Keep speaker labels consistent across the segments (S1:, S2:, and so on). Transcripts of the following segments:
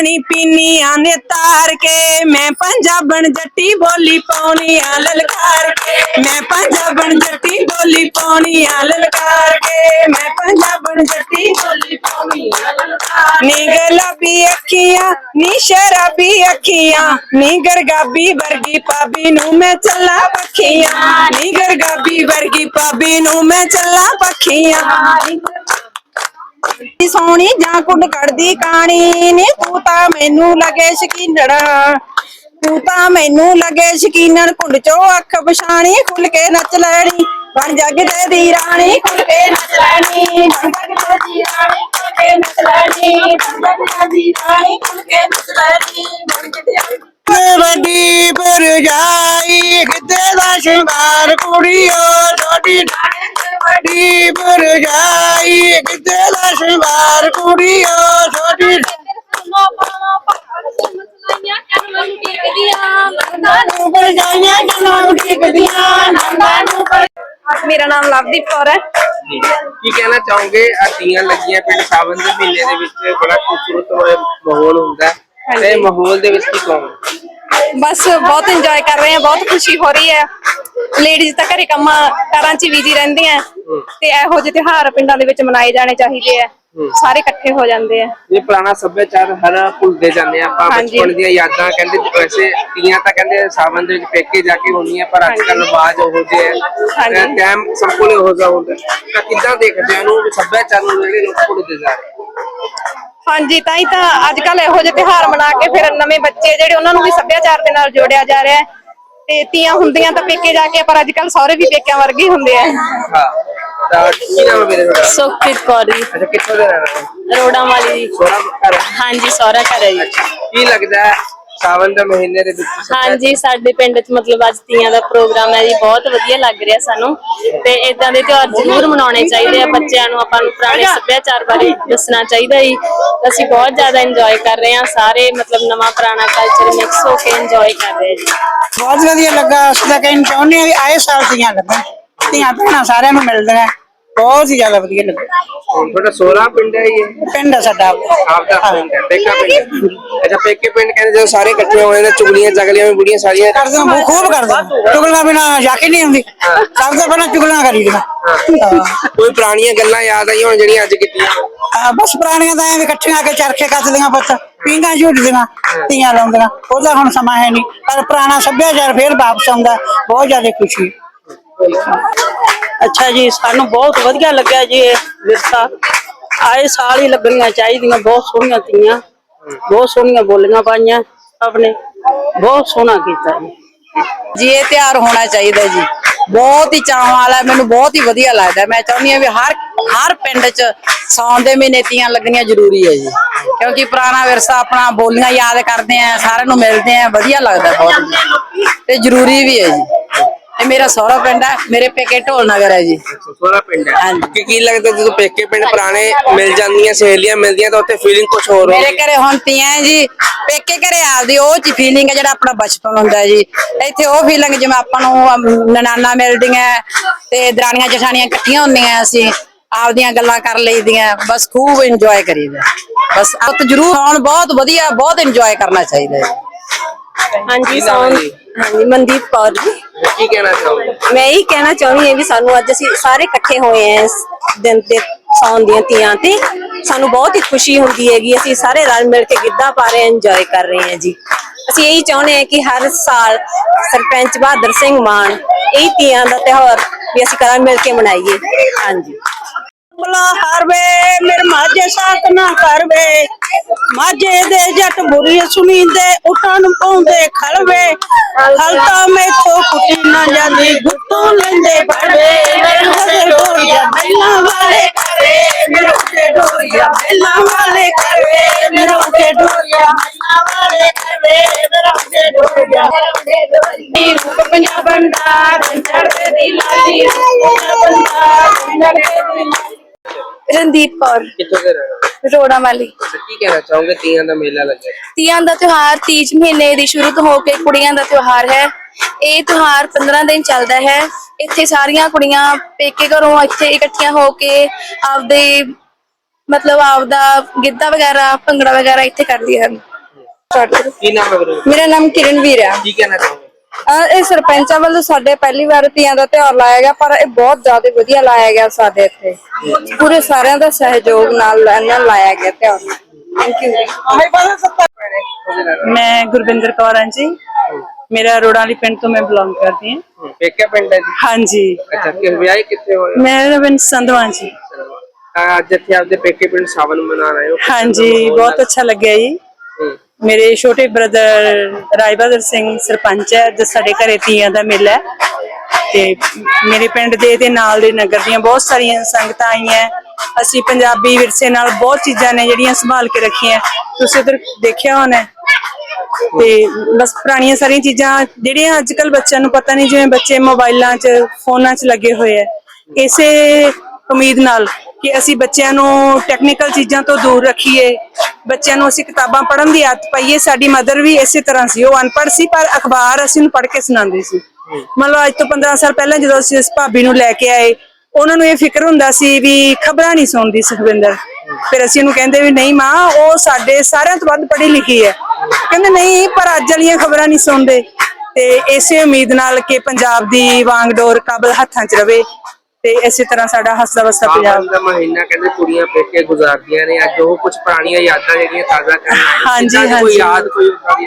S1: ਪਾਣੀ ਪੀਨੀਆਂ ਨੇ ਤਾਰ ਕੇ। ਮੈਂ ਪੰਜਾਬਣ ਜੱਟੀ ਬੋਲੀ ਪਾਉਣੀ ਆ ਲਲਕਾਰ ਕੇ। ਮੈਂ ਪੰਜਾਬਣ ਜੱਟੀ ਬੋਲੀ ਪਾਉਣੀ ਲਲਕਾਰ ਕੇ। ਮੈਂ ਪੰਜਾਬਣ ਜੱਟੀ ਬੋਲੀ ਪਾਉਣੀ ਲਲਕਾਰ ਨੀ ਗੁਲਾਬੀ ਅੱਖੀਆਂ, ਨੀ ਸ਼ਰਾਬੀ ਅੱਖੀਆਂ, ਨੀ ਗਰਗਾਬੀ ਵਰਗੀ ਪਾਬੀ ਨੂੰ ਮੈਂ ਚੱਲਾ ਪੱਖੀਆਂ। ਨੀ ਗਰਗਾਬੀ ਵਰਗੀ ਪਾਬੀ ਨੂੰ ਮੈਂ ਚੱਲਾ ਪੱਖੀਆਂ। ਨੀ ਸੋਹਣੀ ਜਾਂ ਕੁੱਡ ਕੱਢਦੀ ਕਾਣੀ ਨੀ, ਤੂੰ ਤਾਂ ਮੈਨੂੰ ਲੱਗੇ ਸ਼ਕੀਨੜਾ ਤੂੰ ਤਾਂ ਮੈਨੂੰ ਲੱਗੇ ਸ਼ਕੀਨਣ, ਕੁੰਡ ਚੋਂ ਅੱਖ ਪਛਾਣੀ, ਖੁੱਲ ਕੇ ਨੱਚ ਲੈਣੀ। ਬਣ ਜੱਗ ਦੀ ਰਾਣੀ ਖੁੱਲ ਕੇ ਨੱਚ ਲੈਣੀ। ਬਣ ਜੱਗ ਦੀ ਰਾਣੀ ਖੁੱਲ ਕੇ ਨੱਚ ਲੈਣੀ। ਬਣ ਜੱਗ ਦੀ ਰਾਣੀ ਖੁੱਲ ਕੇ ਨੱਚ ਲੈਣੀ। ਬਣ ਜੱਗ ਤੇ
S2: ਵੱਡੀ ਭਰਜਾਈ ਕਿਤੇ ਦਾ ਸ਼ਿੰਗਾਰ ਕੁੜੀਓ, ਛੋਟੀ ਵੱਡੀ ਭਰਜਾਈ ਕਿਤੇ ਦਾ ਸ਼ਿੰਗਾਰ ਕੁੜੀਓ ਛੋਟੀ ਨੂੰ ਭਰਜਾਈਆਂ ਜਨਾਂ ਟਿਕਦੀਆਂ ਨੰਦਾਂ ਨੂੰ
S1: ਮੇਰਾ ਨਾਮ ਲਵਦੀਪ ਕੌਰ ਹੈ।
S3: ਕੀ ਕਹਿਣਾ ਚਾਹੋਗੇ? ਆ ਤੀਆਂ ਲੱਗੀਆਂ ਪਿੰਡ ਸਾਵਨ ਦੇ ਮਹੀਨੇ ਦੇ ਵਿੱਚ ਬੜਾ ਖੂਬਸੂਰਤ ਹੋਇਆ ਮਾਹੌਲ ਹੁੰਦਾ ਹੈ। ਤੇ ਮਾਹੌਲ ਦੇ ਵਿੱਚ ਕੀ ਕਹੋਗੇ?
S1: ਬਸ ਬਹੁਤ ਇੰਜੋਏ ਕਰ ਰਹੇ ਹਾਂ ਬਹੁਤ ਖੁਸ਼ੀ ਹੋ ਰਹੀ ਹੈ ਲੇਡੀਜ਼ ਤਾਂ ਘਰੇ ਕੰਮ ਕਾਰਾਂ 'ਚ ਬਿਜ਼ੀ ਰਹਿੰਦੀਆਂ ਤੇ ਇਹੋ ਜਿਹੇ ਤਿਉਹਾਰ ਪਿੰਡਾਂ ਦੇ ਵਿੱਚ ਮਨਾਏ ਜਾਣੇ ਚਾਹੀਦੇ ਆ ਸਾਰੇ ਇਕੱਠੇ ਹੋ ਜਾਂਦੇ ਆ
S3: ਇਹ ਪੁਰਾਣਾ ਸੱਭਿਆਚਾਰ ਹਰ ਭੁੱਲਦੇ ਜਾਂਦੇ ਆ ਆਪਾਂ। ਬਚਪਨ ਦੀਆਂ ਯਾਦਾਂ ਕਹਿੰਦੇ ਵੈਸੇ ਤੀਆਂ ਤਾਂ ਕਹਿੰਦੇ ਸਾਵਨ ਦੇ ਵਿੱਚ ਪੇਕੇ ਜਾ ਕੇ ਹੁੰਦੀਆਂ ਪਰ ਅੱਜ ਕੱਲ ਆਵਾਜ਼ ਉਹੋ
S1: ਹਾਂਜੀ।
S3: ਹੈ ਟਾਈਮ ਸਭ ਕੋਲ ਹੁੰਦਾ ਹੈ। ਤਾਂ ਕਿੱਦਾਂ ਦੇਖਦੇ ਇਹਨੂੰ ਵੀ ਸੱਭਿਆਚਾਰ ਨੂੰ ਜਿਹੜੇ ਲੋਕ ਭੁੱਲਦੇ ਜਾ ਰਹੇ
S1: ਹਾਂਜੀ ਤਾਂ ਹੀ ਤਾਂ ਅੱਜ ਕੱਲ ਇਹੋ ਜਿਹੇ ਤਿਉਹਾਰ ਮਨਾ ਕੇ ਫਿਰ ਨਵੇਂ ਬੱਚੇ ਜਿਹੜੇ ਉਹਨਾਂ ਨੂੰ ਵੀ ਸੱਭਿਆਚਾਰ ਦੇ ਨਾਲ ਜੋੜਿਆ ਜਾ ਰਿਹਾ ਹੈ। ਤੇ ਤੀਆਂ ਹੁੰਦੀਆਂ ਤਾਂ ਪੇਕੇ ਜਾ ਕੇ ਪਰ ਅੱਜ ਕੱਲ ਸਹੁਰੇ ਵੀ ਪੇਕਿਆਂ ਵਰਗੇ ਹੀ ਹੁੰਦੇ ਆ।
S3: ਹਾਂ ਤਾਂ ਕੀ ਨਾਮ ਹੈ ਮੇਰੇ ਤੁਹਾਡਾ?
S4: ਸੁਖਪ੍ਰੀਤ ਕੌਰ ਜੀ।
S3: ਅੱਛਾ ਕਿੱਥੋਂ ਦੇ ਰਹਿਣ ਵਾਲੇ?
S4: ਰੋੜਾਂ ਵਾਲੀ ਜੀ।
S3: ਸੋਹਣਾ ਘਰ ਹੈ।
S4: ਹਾਂਜੀ ਸਹੁਰਾ ਘਰ ਹੈ ਜੀ।
S3: ਕੀ ਲੱਗਦਾ ਹੈ ਸਾਵਨ ਦੇ ਮਹੀਨੇ ਦੇ ਵਿੱਚ
S4: ਹਾਂਜੀ ਸਾਡੇ ਪਿੰਡ 'ਚ ਮਤਲਬ ਅੱਜ ਤੀਆਂ ਦਾ ਪ੍ਰੋਗਰਾਮ ਹੈ ਜੀ ਬਹੁਤ ਵਧੀਆ ਲੱਗ ਰਿਹਾ ਸਾਨੂੰ। ਤੇ ਇਦਾਂ ਦੇ ਤਿਉਹਾਰ ਜ਼ਰੂਰ ਮਨਾਉਣੇ ਚਾਹੀਦੇ ਆ ਬੱਚਿਆਂ ਨੂੰ ਆਪਾਂ ਨੂੰ ਪੁਰਾਣੇ ਸੱਭਿਆਚਾਰ ਬਾਰੇ ਦੱਸਣਾ ਚਾਹੀਦਾ ਜੀ। ਅਸੀਂ ਬਹੁਤ ਜ਼ਿਆਦਾ ਇੰਜੋਏ ਕਰ ਰਹੇ ਹਾਂ ਸਾਰੇ ਮਤਲਬ ਨਵਾਂ ਪੁਰਾਣਾ ਕਲਚਰ ਮਿਕਸ ਹੋ ਕੇ ਇੰਜੋਏ ਕਰ ਰਹੇ ਜੀ।
S2: ਬਹੁਤ ਵਧੀਆ ਲੱਗਾ ਅਸੀਂ ਤਾਂ ਕਹਿੰਦੇ ਚਾਹੁੰਦੇ ਹਾਂ ਵੀ ਆਏ ਸਾਲ ਦੀਆਂ ਲੱਗਣ। ਧੀਆਂ ਭੈਣਾਂ ਸਾਰਿਆਂ ਨੂੰ ਮਿਲਦੀਆਂ। ਬਹੁਤ ਹੀ ਜ਼ਿਆਦਾ ਵਧੀਆ ਲੱਗਾ।
S3: ਤੁਹਾਡਾ ਸੋਹਰਾ ਪਿੰਡ ਹੈ ਇਹ?
S2: ਪਿੰਡ ਆ ਸਾਡਾ।
S3: ਆਪ ਦਾ ਪਿੰਡ ਹੈ ਪੇਕਾ ਪਿੰਡ। ਅੱਛਾ ਪੇਕੇ ਪਿੰਡ ਕਹਿੰਦੇ ਜਦੋਂ ਸਾਰੇ ਇਕੱਠੇ ਹੋਏ ਨੇ ਚੁਗਲੀਆਂ ਚਗਲੀਆਂ ਵੀ ਬੁੜੀਆਂ ਸਾਰੀਆਂ।
S2: ਕਰਦੇ ਹਾਂ ਬਹੁਤ ਖੂਬ ਕਰਦੇ ਹਾਂ। ਬਿਨਾ ਜਾ ਕੇ ਨਹੀਂ ਹੁੰਦੀ। ਸਭ ਤੋਂ ਪਹਿਲਾਂ ਚੁਗਲੀਆਂ ਕਰੀਦੀਆਂ ਹਾਂ।
S3: ਕੋਈ ਪੁਰਾਣੀਆਂ ਗੱਲਾਂ ਯਾਦ ਆਈਆਂ ਹੋਣ ਜਿਹੜੀਆਂ ਅੱਜ ਕੀਤੀਆਂ?
S2: ਆ, ਬਸ ਪੁਰਾਣੀਆਂ ਤਾਂ ਐਵੇਂ ਇਕੱਠੀਆਂ ਆ ਕੇ ਚਰਖੇ ਕੱਤਦੀਆਂ ਪੁੱਤ। ਪੀਂਘਾਂ ਝੂਟਦੀਆਂ ਧੀਆਂ ਲਾਉਂਦੀਆਂ। ਉਹਦਾ ਹੁਣ ਸਮਾਂ ਹੈ ਨਹੀਂ। ਪਰ ਪੁਰਾਣਾ ਸੱਭਿਆਚਾਰ ਫੇਰ ਵਾਪਸ ਆਉਂਦਾ। ਬਹੁਤ ਜ਼ਿਆਦਾ ਖੁਸ਼ੀ।
S5: ਅੱਛਾ ਜੀ, ਸਾਨੂੰ ਬਹੁਤ ਵਧੀਆ ਲੱਗਿਆ ਜੀ ਇਹ ਵਿਰਸਾ। ਆਏ ਸਾਲ ਹੀ ਲੱਗਣੀਆਂ ਚਾਹੀਦੀਆਂ, ਬਹੁਤ ਸੋਹਣੀਆਂ ਤੀਆਂ ਬਹੁਤ ਸੋਹਣੀਆਂ ਬੋਲੀਆਂ ਪਾਈਆਂ ਆਪਣੇ ਬਹੁਤ ਸੋਹਣਾ ਕੀਤਾ ਜੀ।
S6: ਜੀ, ਇਹ ਤਿਉਹਾਰ ਹੋਣਾ ਚਾਹੀਦਾ ਜੀ। ਬਹੁਤ ਹੀ ਚਾਅ ਵਾਲਾ, ਮੈਨੂੰ ਬਹੁਤ ਹੀ ਵਧੀਆ ਲੱਗਦਾ। ਮੈਂ ਚਾਹੁੰਦੀ ਹਾਂ ਵੀ ਹਰ ਹਰ ਪਿੰਡ 'ਚ ਸੌਣ ਦੇ ਮਹੀਨੇ ਤੀਆਂ ਲੱਗਣੀਆਂ ਜ਼ਰੂਰੀ ਹੈ ਜੀ। ਕਿਉਂਕਿ ਪੁਰਾਣਾ ਵਿਰਸਾ ਆਪਣਾ ਬੋਲੀਆਂ ਯਾਦ ਕਰਦੇ ਆ, ਸਾਰਿਆਂ ਨੂੰ ਮਿਲਦੇ ਆ, ਵਧੀਆ ਲੱਗਦਾ ਬਹੁਤ। ਤੇ ਜ਼ਰੂਰੀ ਵੀ ਹੈ ਜੀ। ਇਹ ਮੇਰਾ ਸਹੁਰਾ ਪਿੰਡ ਹੈ ਮੇਰੇ ਪੇਕੇ ਢੋਲ ਨਗਰ ਹੈ ਜੀ।
S3: ਸੋਹਰਾ ਪਿੰਡ ਹੈ। ਕਿ ਕੀ ਲੱਗਦਾ ਜਦੋਂ ਪੇਕੇ ਪਿੰਡ ਪੁਰਾਣੇ ਮਿਲ ਜਾਂਦੀਆਂ ਸਹੇਲੀਆਂ ਮਿਲਦੀਆਂ ਤਾਂ ਉੱਥੇ ਫੀਲਿੰਗ ਕੁਝ ਹੋਰ
S6: ਮੇਰੇ ਘਰੇ ਹੁਣ ਤੀਆਂ ਹੈ ਜੀ ਪੇਕੇ ਘਰੇ ਆਪਦੀ ਉਹ ਚ ਫੀਲਿੰਗ ਹੈ ਜਿਹੜਾ ਆਪਣਾ ਬਚਪਨ ਹੁੰਦਾ ਜੀ। ਇੱਥੇ ਉਹ ਫੀਲਿੰਗ ਜਿਵੇਂ ਆਪਾਂ ਨੂੰ ਅਮ, ਨਨਾਨਾ ਮਿਲਦੀਆਂ ਤੇ ਦਰਾਣੀਆਂ ਜਠਾਣੀਆਂ ਇਕੱਠੀਆਂ ਹੁੰਦੀਆਂ ਅਸੀਂ ਆਪਦੀਆਂ ਗੱਲਾਂ ਕਰ ਲਈਦੀਆਂ ਬਸ ਖੂਬ ਇੰਜੋਏ ਕਰੀਦਾ ਬਸ ਆਪ ਜ਼ਰੂਰ ਆਉਣ ਬਹੁਤ ਵਧੀਆ ਬਹੁਤ ਇੰਜੋਏ ਕਰਨਾ ਚਾਹੀਦਾ ਹੈ।
S4: ਹਾਂਜੀ
S3: ਜੀ?
S4: ਹਾਂਜੀ ਮਨਦੀਪ ਕੌਰ ਜੀ।
S3: ਕੀ ਕਹਿਣਾ ਚਾਹੋਗੇ?
S4: ਮੈਂ ਇਹ ਕਹਿਣਾ ਚਾਹੁੰਦੀ ਹਾਂ ਵੀ ਸਾਨੂੰ ਅੱਜ ਅਸੀਂ ਸਾਰੇ ਇਕੱਠੇ ਹੋਏ ਹਾਂ ਇਸ ਦਿਨ ਤੇ ਸੌਣ ਦੀਆਂ ਤੀਆਂ ਤੇ। ਸਾਨੂੰ ਬਹੁਤ ਹੀ ਖੁਸ਼ੀ ਹੁੰਦੀ ਹੈਗੀ ਅਸੀਂ ਸਾਰੇ ਰਲ ਮਿਲ ਕੇ ਗਿੱਧਾ ਪਾ ਰਹੇ ਹਾਂ ਇੰਜੋਏ ਕਰ ਰਹੇ ਹਾਂ ਜੀ। ਅਸੀਂ ਇਹੀ ਚਾਹੁੰਦੇ ਹਾਂ ਕਿ ਹਰ ਸਾਲ ਸਰਪੰਚ ਬਹਾਦਰ ਸਿੰਘ ਮਾਨ ਇਹ ਤੀਆਂ ਦਾ ਤਿਉਹਾਰ ਵੀ ਅਸੀਂ ਰਲ ਮਿਲ ਕੇ ਮਨਾਈਏ। ਹਾਂਜੀ।
S5: ਬਲਾ ਹਾਰਵੇ ਮੇਰੇ ਮਾਝੇ ਸਾਥ ਨਾ ਕਰਵੇ। ਮਾਝੇ ਦੇ ਜੱਟ ਬੁਰੀ ਸੁਣੀਂਦੇ ਉਠਣ ਪਾਉਂਦੇ ਖਲਵੇ। ਹਲ ਤਾਂ ਮੈਥੋਂ ਕੁੱਟੀ ਨਾ ਜਾਂਦੀ ਗੁੱਤੋਂ ਲੈਂਦੇ ਬੜਵੇ ਮੇਰੇ ਉੱਤੇ ਡੋਰੀਆ ਬੈਲਾਂ ਵਾਲੇ ਕਰੇ ਮੇਰੇ ਉੱਤੇ ਡੋਰੀਆ ਬੈਲਾਂ ਵਾਲੇ ਕਰੇ ਮੇਰੇ ਉੱਤੇ ਡੋਰੀਆ ਬੈਲਾਂ ਵਾਲੇ ਕਰੇ ਮੇਰੇ ਉੱਤੇ ਡੋਰੀਆ
S1: ਰੂਪ ਪੰਜਾਬਣ ਦਾ ਚੜਦੇ ਦੀ ਲਾਲੀ। ਪੰਜਾਬਣ ਦਾ ਚੜਦੇ ਦੀ ਲਾਲੀ।
S4: ਰਣਦੀਪ ਕੌਰ।
S3: ਕਿੱਥੋਂ ਦੇ ਰਹਿਣ ਵਾਲੇ?
S4: ਰੋੜਾ ਵਾਲੀ।
S3: ਕੀ ਕਹਿਣਾ ਚਾਹੋਗੇ? ਤੀਆਂ ਦਾ ਮੇਲਾ ਲੱਗਿਆ।
S4: ਤੀਆਂ ਦਾ ਤਿਉਹਾਰ ਤੀਜ ਮਹੀਨੇ ਦੀ ਸ਼ੁਰੂ ਤੋਂ ਹੋ ਕੇ ਕੁੜੀਆਂ ਦਾ ਤਿਉਹਾਰ ਹੈ। ਇਹ ਤਿਉਹਾਰ 15 ਦਿਨ ਚੱਲਦਾ ਹੈ। ਇੱਥੇ ਸਾਰੀਆਂ ਕੁੜੀਆਂ ਪੇਕੇ ਘਰੋਂ ਇੱਥੇ ਇਕੱਠੀਆਂ ਹੋ ਕੇ ਆਪਦੇ ਮਤਲਬ ਆਪਦਾ ਗਿੱਧਾ ਵਗੈਰਾ ਭੰਗੜਾ ਵਗੈਰਾ ਇੱਥੇ ਕਰਦੀਆਂ ਹਨ।
S3: ਕੀ ਨਾਮ ਹੈ ਵੀਰੇ?
S7: ਮੇਰਾ ਨਾਮ ਕਿਰਨਵੀਰ ਹੈ
S3: ਕੀ ਕਹਿਣਾ ਚਾਹੋਗੇ?
S7: ਅਹ ਇਹ ਸਰਪੰਚਾਂ ਵੱਲੋਂ ਸਾਡੇ ਪਹਿਲੀ ਵਾਰ ਤੀਆਂ ਦਾ ਤਿਉਹਾਰ ਲਾਇਆ ਗਿਆ ਪਰ ਇਹ ਬਹੁਤ ਜ਼ਿਆਦਾ ਵਧੀਆ ਲਾਇਆ ਗਿਆ ਸਾਡੇ ਇੱਥੇ। ਪੂਰੇ ਸਾਰਿਆਂ ਦਾ ਸਹਿਯੋਗ ਨਾਲ ਇਹਨਾਂ ਲਾਇਆ ਗਿਆ ਤਿਉਹਾਰ। ਥੈਂਕ ਯੂ
S1: ਮੈਂ ਗੁਰਵਿੰਦਰ ਕੌਰ ਹਾਂ ਜੀ। ਮੇਰਾ ਰੋੜਾਂ ਵਾਲੀ ਪਿੰਡ ਤੋਂ ਮੈਂ ਬਿਲੋਂਗ ਕਰਦੀ ਹਾਂ।
S3: ਪੇਕੇ ਪਿੰਡ ਹੈ ਜੀ?
S1: ਹਾਂਜੀ।
S3: ਅੱਛਾ ਕਿ ਵਿਆਹ ਕਿੱਥੇ ਹੋਏ ਹੋ?
S1: ਮੈਂ ਰਵਿੰਦਰ ਸੰਧਵਾਂ ਜੀ।
S3: ਤਾਂ ਅੱਜ ਇੱਥੇ ਆਪਦੇ ਪੇਕੇ ਪਿੰਡ ਸਾਵਨ ਮਨਾ ਰਹੇ ਹੋ।
S1: ਹਾਂਜੀ ਬਹੁਤ ਅੱਛਾ ਲੱਗਿਆ ਜੀ। ਮੇਰੇ ਛੋਟੇ ਬ੍ਰਦਰ ਰਾਜਬਹਾਦਰ ਸਿੰਘ ਸਰਪੰਚ ਹੈ ਅੱਜ ਸਾਡੇ ਘਰੇ ਤੀਆਂ ਦਾ ਮੇਲਾ ਹੈ। ਤੇ ਮੇਰੇ ਪਿੰਡ ਦੇ ਤੇ ਨਾਲ ਦੇ ਨਗਰ ਦੀਆਂ ਬਹੁਤ ਸਾਰੀਆਂ ਸੰਗਤਾਂ ਆਈਆਂ ਅਸੀਂ ਪੰਜਾਬੀ ਵਿਰਸੇ ਨਾਲ ਬਹੁਤ ਚੀਜ਼ਾਂ ਨੇ ਜਿਹੜੀਆਂ ਸੰਭਾਲ ਕੇ ਰੱਖੀਆਂ ਤੁਸੀਂ ਉਧਰ ਦੇਖਿਆ ਹੋਣਾ ਤੇ ਬਸ ਪੁਰਾਣੀਆਂ ਸਾਰੀਆਂ ਚੀਜ਼ਾਂ, ਜਿਹੜੀਆਂ ਅੱਜ ਕੱਲ ਬੱਚਿਆਂ ਨੂੰ ਪਤਾ ਨਹੀਂ, ਜਿਵੇਂ ਬੱਚੇ ਮੋਬਾਈਲਾਂ 'ਚ, ਫੋਨਾਂ 'ਚ ਲੱਗੇ ਹੋਏ ਆ ਇਸੇ ਉਮੀਦ ਨਾਲ ਕਿ ਅਸੀਂ ਬੱਚਿਆਂ ਨੂੰ ਟੈਕਨੀਕਲ ਚੀਜ਼ਾਂ ਤੋਂ ਦੂਰ ਰੱਖੀਏ। ਬੱਚਿਆਂ ਨੂੰ ਅਸੀਂ ਕਿਤਾਬਾਂ ਪੜ੍ਹਨ ਦੀ ਆਦਤ ਪਾਈਏ। ਸਾਡੀ ਮਦਰ ਵੀ ਇਸੇ ਤਰ੍ਹਾਂ ਸੀ। ਉਹ ਅਨਪੜ੍ਹ ਸੀ ਪਰ ਅਖਬਾਰ ਅਸੀਂ ਨੂੰ ਪੜ੍ਹ ਕੇ ਸੁਣਾਉਂਦੇ ਸੀ। ਮਤਲਬ ਅੱਜ ਤੋਂ 15 ਸਾਲ ਪਹਿਲਾਂ ਜਦੋਂ ਅਸੀਂ ਇਸ ਭਾਬੀ ਨੂੰ ਲੈ ਕੇ ਆਏ ਉਹਨਾਂ ਨੂੰ ਇਹ ਫਿਕਰ ਹੁੰਦਾ ਸੀ ਵੀ ਖਬਰਾਂ ਨਹੀਂ ਸੁਣਦੀ ਸੁਖਵਿੰਦਰ। ਫਿਰ ਅਸੀਂ ਉਹਨੂੰ ਕਹਿੰਦੇ ਵੀ ਨਹੀਂ ਮਾਂ ਉਹ ਸਾਡੇ ਸਾਰਿਆਂ ਤੋਂ ਵੱਧ ਪੜ੍ਹੀ ਲਿਖੀ ਹੈ। ਕਹਿੰਦੇ ਨਹੀਂ ਪਰ ਅੱਜ ਵਾਲੀਆਂ ਖਬਰਾਂ ਨਹੀਂ ਸੁਣਦੇ। ਤੇ ਇਸੇ ਉਮੀਦ ਨਾਲ ਕਿ ਪੰਜਾਬ ਦੀ ਵਾਂਗਡੋਰ ਕਾਬਲ ਹੱਥਾਂ 'ਚ ਰਵੇ। ਤੇ ਇਸੇ ਤਰ੍ਹਾਂ ਸਾਡਾ ਹੱਸਦਾ ਵਸਦਾ ਪੰਜਾਬ
S3: ਦਾ ਮਹੀਨਾ ਕਹਿੰਦੇ ਕੁੜੀਆਂ ਪੇਕੇ ਗੁਜ਼ਾਰਦੀਆਂ ਨੇ ਅੱਜ ਉਹ ਕੁਝ ਪੁਰਾਣੀਆਂ ਯਾਦਾਂ ਜਿਹੜੀਆਂ ਤਾਜ਼ਾ ਕਰਨਾ
S1: ਹਾਂਜੀ,
S3: ਕੋਈ
S1: ਹਾਂਜੀ।
S3: ਯਾਦ ਕੋਈ ਉਦਾਂ ਦੀ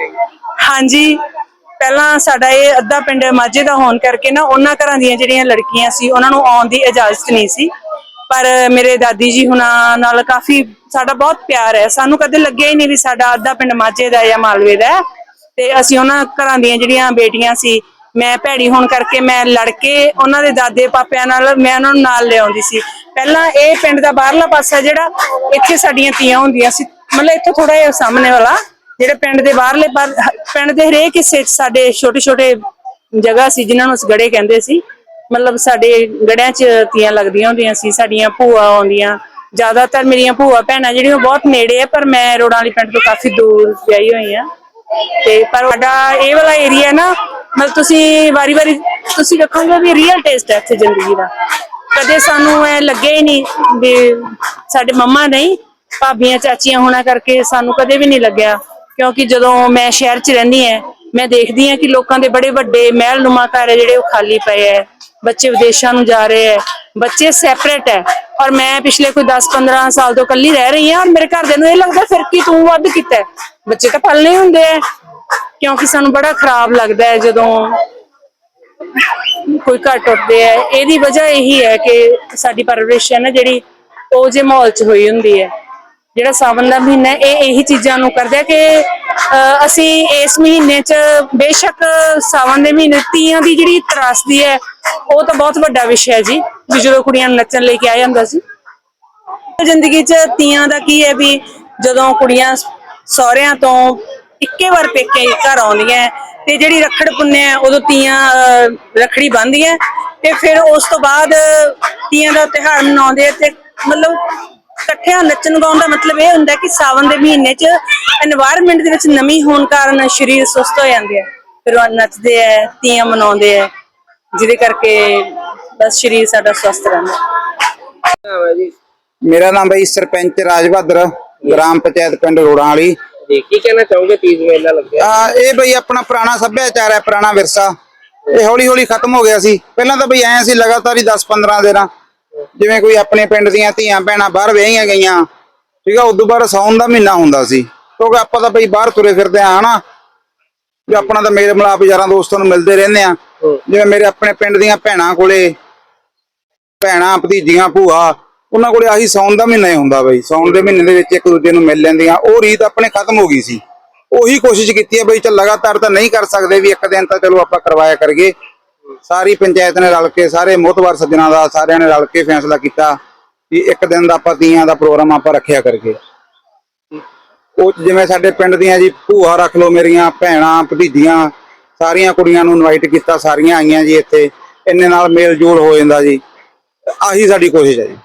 S1: ਹਾਂਜੀ ਪਹਿਲਾਂ ਸਾਡਾ ਇਹ ਅੱਧਾ ਪਿੰਡ ਮਾਝੇ ਦਾ ਹੋਣ ਕਰਕੇ ਨਾ ਉਹਨਾਂ ਘਰਾਂ ਦੀਆਂ ਜਿਹੜੀਆਂ ਲੜਕੀਆਂ ਸੀ ਉਹਨਾਂ ਨੂੰ ਆਉਣ ਦੀ ਇਜਾਜ਼ਤ ਨਹੀਂ ਸੀ। ਪਰ ਮੇਰੇ ਦਾਦੀ ਜੀ ਹੁਣਾਂ ਨਾਲ ਕਾਫੀ ਸਾਡਾ ਬਹੁਤ ਪਿਆਰ ਹੈ। ਸਾਨੂੰ ਕਦੇ ਲੱਗਿਆ ਹੀ ਨਹੀਂ ਵੀ ਸਾਡਾ ਅੱਧਾ ਪਿੰਡ ਮਾਝੇ ਦਾ ਜਾਂ ਮਾਲਵੇ ਦਾ ਤੇ ਅਸੀਂ ਉਹਨਾਂ ਘਰਾਂ ਦੀਆਂ ਜਿਹੜੀਆਂ ਬੇਟੀਆਂ ਸੀ ਮੈਂ ਭੈੜੀ ਹੋਣ ਕਰਕੇ ਮੈਂ ਲੜ ਕੇ ਉਹਨਾਂ ਦੇ ਦਾਦੇ ਪਾਪਿਆਂ ਨਾਲ ਮੈਂ ਉਹਨਾਂ ਨੂੰ ਨਾਲ ਲਿਆਉਂਦੀ ਸੀ। ਪਹਿਲਾਂ ਇਹ ਪਿੰਡ ਦਾ ਬਾਹਰਲਾ ਪਾਸਾ ਜਿਹੜਾ, ਇੱਥੇ ਸਾਡੀਆਂ ਤੀਆਂ ਹੁੰਦੀਆਂ ਸੀ। ਮਤਲਬ ਇੱਥੋਂ ਥੋੜਾ ਜਿਹਾ ਸਾਹਮਣੇ ਵਾਲਾ, ਜਿਹੜੇ ਪਿੰਡ ਦੇ ਬਾਹਰਲੇ ਪਿੰਡ ਦੇ ਹਰੇਕ ਹਿੱਸੇ ਸਾਡੇ ਛੋਟੇ ਛੋਟੇ ਜਗ੍ਹਾ ਸੀ, ਜਿਨ੍ਹਾਂ ਨੂੰ ਗੜੇ ਕਹਿੰਦੇ ਸੀ। ਮਤਲਬ ਸਾਡੇ ਗੜਿਆਂ 'ਚ ਤੀਆਂ ਲੱਗਦੀਆਂ ਹੁੰਦੀਆਂ ਸੀ, ਸਾਡੀਆਂ ਭੂਆ ਆਉਂਦੀਆਂ। ਜ਼ਿਆਦਾਤਰ ਮੇਰੀਆਂ ਭੂਆ ਭੈਣਾਂ ਜਿਹੜੀਆਂ ਉਹ ਬਹੁਤ ਨੇੜੇ ਆ, ਪਰ ਮੈਂ ਰੋੜਾਂ ਵਾਲੀ ਪਿੰਡ ਤੋਂ ਕਾਫੀ ਦੂਰ ਵਿਆਹੀ ਹੋਈ ਆ ਤੇ ਪਰ ਸਾਡਾ ਇਹ ਵਾਲਾ ਏਰੀਆ ਨਾ ਮਤਲਬ ਤੁਸੀਂ ਵਾਰੀ-ਵਾਰੀ ਤੁਸੀਂ ਵੇਖੋਗੇ ਵੀ ਰੀਅਲ ਟੇਸਟ ਹੈ ਇੱਥੇ ਜ਼ਿੰਦਗੀ ਦਾ। ਕਦੇ ਸਾਨੂੰ ਐ ਲੱਗੇ ਹੀ ਨਹੀਂ ਵੀ ਸਾਡੇ ਮੰਮਾ ਨਹੀਂ, ਭਾਬੀਆਂ, ਚਾਚੀਆਂ ਹੋਣਾ ਕਰਕੇ ਸਾਨੂੰ ਕਦੇ ਵੀ ਨਹੀਂ ਲੱਗਿਆ। ਕਿਉਂਕਿ ਜਦੋਂ ਮੈਂ ਸ਼ਹਿਰ 'ਚ ਰਹਿੰਦੀ ਐ, ਮੈਂ ਦੇਖਦੀ ਆ ਕਿ ਲੋਕਾਂ ਦੇ ਬੜੇ ਵੱਡੇ ਮਹਿਲ ਨੁਮਾ ਘਰ ਹੈ ਜਿਹੜੇ ਉਹ ਖਾਲੀ ਪਏ ਐ। ਬੱਚੇ ਵਿਦੇਸ਼ਾਂ ਨੂੰ ਜਾ ਰਹੇ ਐ। ਬੱਚੇ ਸੈਪਰੇਟ ਐ। ਔਰ ਮੈਂ ਪਿਛਲੇ ਕੋਈ 10-15 ਸਾਲ ਤੋਂ ਇਕੱਲੀ ਰਹਿ ਰਹੀ ਹਾਂ ਔਰ ਮੇਰੇ ਘਰਦਿਆਂ ਨੂੰ ਇਹ ਲੱਗਦਾ, ਫਿਰ ਕੀ ਤੂੰ ਵੱਧ ਕੀਤਾ ਬੱਚੇ ਤਾਂ ਪਲਨੇ ਹੁੰਦੇ ਐ। ਕਿਉਂਕਿ ਸਾਨੂੰ ਬੜਾ ਖਰਾਬ ਲੱਗਦਾ ਹੈ ਜਦੋਂ ਕੋਈ ਘੱਟ ਉੱਠਦੇ ਹੈ ਇਹਦੀ ਵਜ੍ਹਾ ਇਹੀ ਹੈ ਕਿ ਸਾਡੀ ਪਰਵਰਿਸ਼ ਹੈ ਨਾ, ਜਿਹੜੀ ਉਹ ਜੇ ਮਾਹੌਲ 'ਚ ਹੋਈ ਹੁੰਦੀ ਹੈ। ਜਿਹੜਾ ਸਾਵਨ ਦਾ ਮਹੀਨਾ ਇਹ ਇਹੀ ਚੀਜ਼ਾਂ ਨੂੰ ਕਰਦਾ ਕਿ ਅਸੀਂ ਇਸ ਮਹੀਨੇ 'ਚ ਬੇਸ਼ੱਕ ਸਾਵਨ ਦੇ ਮਹੀਨੇ ਤੀਆਂ ਦੀ ਜਿਹੜੀ ਤਰਾਸਦੀ ਹੈ, ਉਹ ਤਾਂ ਬਹੁਤ ਵੱਡਾ ਵਿਸ਼ਾ ਹੈ ਜੀ, ਵੀ ਜਦੋਂ ਕੁੜੀਆਂ ਨੂੰ ਨੱਚਣ ਲਈ ਕੇ ਆਇਆ ਜਾਂਦਾ ਸੀ। ਜ਼ਿੰਦਗੀ 'ਚ ਤੀਆਂ ਦਾ ਕੀ ਹੈ ਵੀ ਜਦੋਂ ਕੁੜੀਆਂ ਸਹੁਰਿਆਂ ਤੋਂ ਇੱਕੇ ਵਾਰ ਪੇਕੇ ਘਰ ਆਉਂਦੀਆਂ ਤੇ ਜਿਹੜੀ ਰਖੜ ਪੁੰਨਿਆ ਉਦੋਂ ਤੀਆਂ ਰਖੜੀ ਬੰਨਦੀਆਂ ਤੇ ਫਿਰ ਉਸ ਤੋਂ ਬਾਅਦ ਤੀਆਂ ਦਾ ਤਿਹਾੜ ਮਨਾਉਂਦੇ ਤੇ ਮਤਲਬ ਇਕੱਠਿਆਂ ਨੱਚਣ ਗਾਉਣ ਦਾ ਮਤਲਬ ਇਹ ਹੁੰਦਾ ਕਿ ਸਾਵਨ ਦੇ ਮਹੀਨੇ 'ਚ এনवायरमेंट ਦੇ ਵਿੱਚ ਨਮੀ ਹੋਣ ਕਾਰਨ ਸਰੀਰ ਸੁਸਤ ਹੋ ਜਾਂਦੇ ਆ ਫਿਰ ਉਹ ਨੱਚਦੇ ਆ ਤੀਆਂ ਮਨਾਉਂਦੇ ਆ ਜਿਹਦੇ ਕਰਕੇ ਬਸ ਸਰੀਰ ਸਾਡਾ ਸਵਸਥ ਰਹਿੰਦਾ
S8: ਮੇਰਾ ਨਾਮ ਬਈ ਸਰਪੰਚ ਰਾਜ ਬਹਾਦਰ, ਗ੍ਰਾਮ ਪੰਚਾਇਤ ਪਿੰਡ ਰੋੜਾਂ ਵਾਲੀ।
S3: ਜੀ ਕੀ ਕਹਿਣਾ ਚਾਹੋਗੇ ਤੀਜ ਮੇਲਾ ਲੱਗਿਆ
S8: ਆ ਇਹ ਬਈ ਆਪਣਾ ਪੁਰਾਣਾ ਸੱਭਿਆਚਾਰ ਹੈ ਪੁਰਾਣਾ ਵਿਰਸਾ। ਇਹ ਹੌਲੀ ਹੌਲੀ ਖਤਮ ਹੋ ਗਿਆ ਸੀ। ਪਹਿਲਾਂ ਤਾਂ ਬਈ ਐਂ ਸੀ ਲਗਾਤਾਰ ਹੀ 10 15 ਦਿਨਾਂ। ਜਿਵੇਂ ਕੋਈ ਆਪਣੇ ਪਿੰਡ ਦੀਆਂ ਧੀਆਂ ਭੈਣਾਂ ਬਾਹਰ ਵਿਆਹੀਆਂ ਗਈਆਂ ਠੀਕ ਆ ਉਦੋਂ ਬਾਅਦ ਸੌਣ ਦਾ ਮਹੀਨਾ ਹੁੰਦਾ ਸੀ। ਕਿਉਂਕਿ ਆਪਾਂ ਤਾਂ ਬਈ ਬਾਹਰ ਤੁਰੇ ਫਿਰਦੇ ਆ ਹਨਾ? ਵੀ ਆਪਣਾ ਤਾਂ ਮੇਰੇ ਮਲਾਪ ਯਾਰਾਂ ਦੋਸਤਾਂ ਨੂੰ ਮਿਲਦੇ ਰਹਿੰਦੇ ਆ ਜਿਵੇਂ ਮੇਰੇ ਆਪਣੇ ਪਿੰਡ ਦੀਆਂ ਭੈਣਾਂ ਕੋਲੇ ਭੈਣਾਂ ਭਤੀਜੀਆਂ ਭੂਆ ਉਹਨਾਂ ਕੋਲੇ ਆਹੀ ਸੌਣ ਦਾ ਮਹੀਨਾ ਹੀ ਹੁੰਦਾ ਬਈ। ਸੌਣ ਦੇ ਮਹੀਨੇ ਦੇ ਵਿੱਚ ਇੱਕ ਦੂਜੇ ਨੂੰ ਮਿਲ ਲੈਂਦੀਆਂ। ਉਹ ਰੀਤ ਆਪਣੇ ਖਤਮ ਹੋ ਗਈ ਸੀ। ਉਹੀ ਕੋਸ਼ਿਸ਼ ਕੀਤੀ ਹੈ ਬਈ ਚੱਲ ਲਗਾਤਾਰ ਤਾਂ ਨਹੀਂ ਕਰ ਸਕਦੇ ਵੀ ਇੱਕ ਦਿਨ ਤਾਂ ਚਲੋ ਆਪਾਂ ਕਰਵਾਇਆ ਕਰੀਏ। ਸਾਰੀ ਪੰਚਾਇਤ ਨੇ ਰਲ ਕੇ, ਸਾਰੇ ਮੋਹਤਵਾਰ ਸੱਜਣਾ ਦਾ, ਸਾਰਿਆਂ ਨੇ ਰਲ ਕੇ ਫੈਸਲਾ ਕੀਤਾ ਵੀ ਇੱਕ ਦਿਨ ਦਾ ਆਪਾਂ ਤੀਆਂ ਦਾ ਪ੍ਰੋਗਰਾਮ ਆਪਾਂ ਰੱਖਿਆ ਕਰਕੇ ਉਹ ਜਿਵੇਂ ਸਾਡੇ ਪਿੰਡ ਦੀਆਂ ਜੀ ਭੂਆ ਰੱਖ ਲਓ ਮੇਰੀਆਂ ਭੈਣਾਂ, ਭਤੀਜੀਆਂ, ਸਾਰੀਆਂ ਕੁੜੀਆਂ ਨੂੰ ਇਨਵਾਈਟ ਕੀਤਾ, ਸਾਰੀਆਂ ਆਈਆਂ ਜੀ ਇੱਥੇ। ਇੰਨੇ ਨਾਲ ਮੇਲ ਜੋਲ ਹੋ ਜਾਂਦਾ ਜੀ। ਆਹੀ ਸਾਡੀ ਕੋਸ਼ਿਸ਼ ਹੈ ਜੀ।